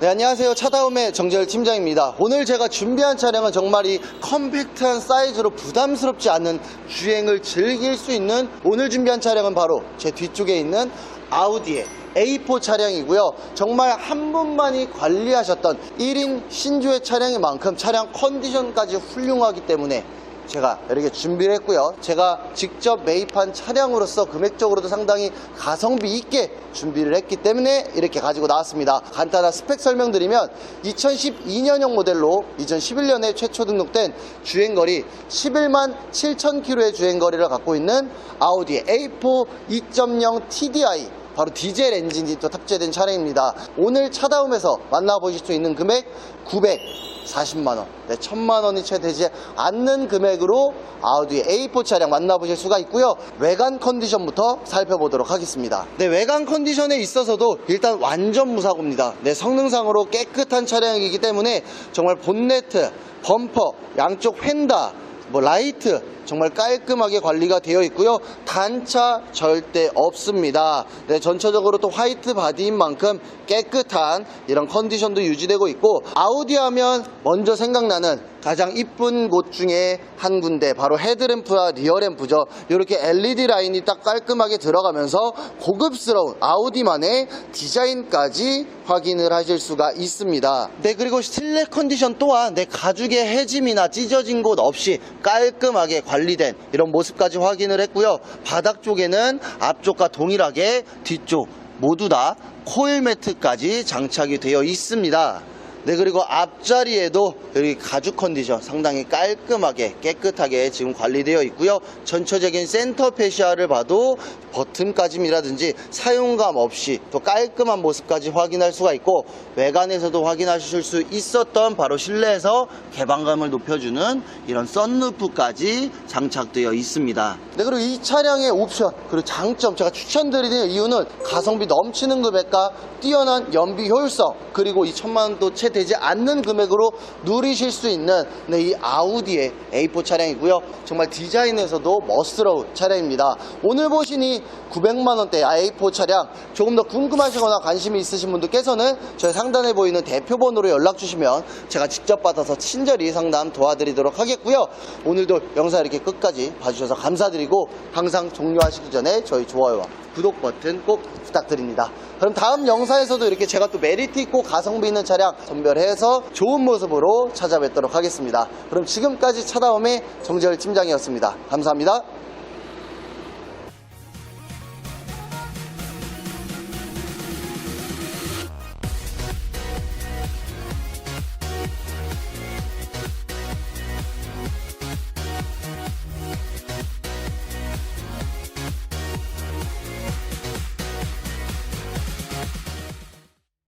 네, 안녕하세요. 차다움의 정재열 팀장입니다. 오늘 제가 준비한 차량은 정말 이 컴팩트한 사이즈로 부담스럽지 않은 주행을 즐길 수 있는 오늘 준비한 차량은 바로 제 뒤쪽에 있는 아우디의 A4 차량이고요. 정말 한 분만이 관리하셨던 1인 신조의 차량인 만큼 차량 컨디션까지 훌륭하기 때문에 제가 이렇게 준비를 했고요. 제가 직접 매입한 차량으로서 금액적으로도 상당히 가성비 있게 준비를 했기 때문에 이렇게 가지고 나왔습니다. 간단한 스펙 설명드리면 2012년형 모델로 2011년에 최초 등록된 주행거리 11만 7천 킬로의 주행거리를 갖고 있는 아우디 A4 2.0 TDI 바로 디젤 엔진이 또 탑재된 차량입니다. 오늘 차다움에서 만나보실 수 있는 금액 940만원. 네, 1000만원이 채 되지 않는 금액으로 아우디 A4 차량 만나보실 수가 있고요. 외관 컨디션부터 살펴보도록 하겠습니다. 네, 외관 컨디션에 있어서도 일단 완전 무사고입니다. 네, 성능상으로 깨끗한 차량이기 때문에 정말 본네트, 범퍼, 양쪽 휀다, 뭐 라이트 정말 깔끔하게 관리가 되어 있고요. 단차 절대 없습니다. 네, 전체적으로 또 화이트 바디인 만큼 깨끗한 이런 컨디션도 유지되고 있고 아우디 하면 먼저 생각나는 가장 이쁜 곳 중에 한 군데 바로 헤드램프와 리어램프죠. 이렇게 LED 라인이 딱 깔끔하게 들어가면서 고급스러운 아우디만의 디자인까지 확인을 하실 수가 있습니다. 네, 그리고 실내 컨디션 또한 내 가죽의 해짐이나 찢어진 곳 없이 깔끔하게 관리 된 이런 모습까지 확인을 했고요. 바닥 쪽에는 앞쪽과 동일하게 뒤쪽 모두 다 코일 매트까지 장착이 되어 있습니다. 네, 그리고 앞자리에도 여기 가죽 컨디션 상당히 깔끔하게 깨끗하게 지금 관리되어 있고요. 전체적인 센터 페시아를 봐도 버튼까지라든지 사용감 없이 또 깔끔한 모습까지 확인할 수가 있고 외관에서도 확인하실 수 있었던 바로 실내에서 개방감을 높여주는 이런 썬루프까지 장착되어 있습니다. 네, 그리고 이 차량의 옵션 그리고 장점 제가 추천드리는 이유는 가성비 넘치는 금액과 뛰어난 연비 효율성 그리고 이 천만 원도 채 되지 않는 금액으로 누리실 수 있는 네, 이 아우디의 A4 차량이고요. 정말 디자인에서도 멋스러운 차량입니다. 오늘 보신 이 900만 원대 A4 차량 조금 더 궁금하시거나 관심이 있으신 분들께서는 저희 상단에 보이는 대표번호로 연락 주시면 제가 직접 받아서 친절히 상담 도와드리도록 하겠고요. 오늘도 영상 이렇게 끝까지 봐주셔서 감사드리고 항상 종료하시기 전에 저희 좋아요와 구독 버튼 꼭 부탁드립니다. 그럼 다음 영상에서도 이렇게 제가 또 메리트 있고 가성비 있는 차량 선별해서 좋은 모습으로 찾아뵙도록 하겠습니다. 그럼 지금까지 차다움의 정재열 팀장이었습니다. 감사합니다.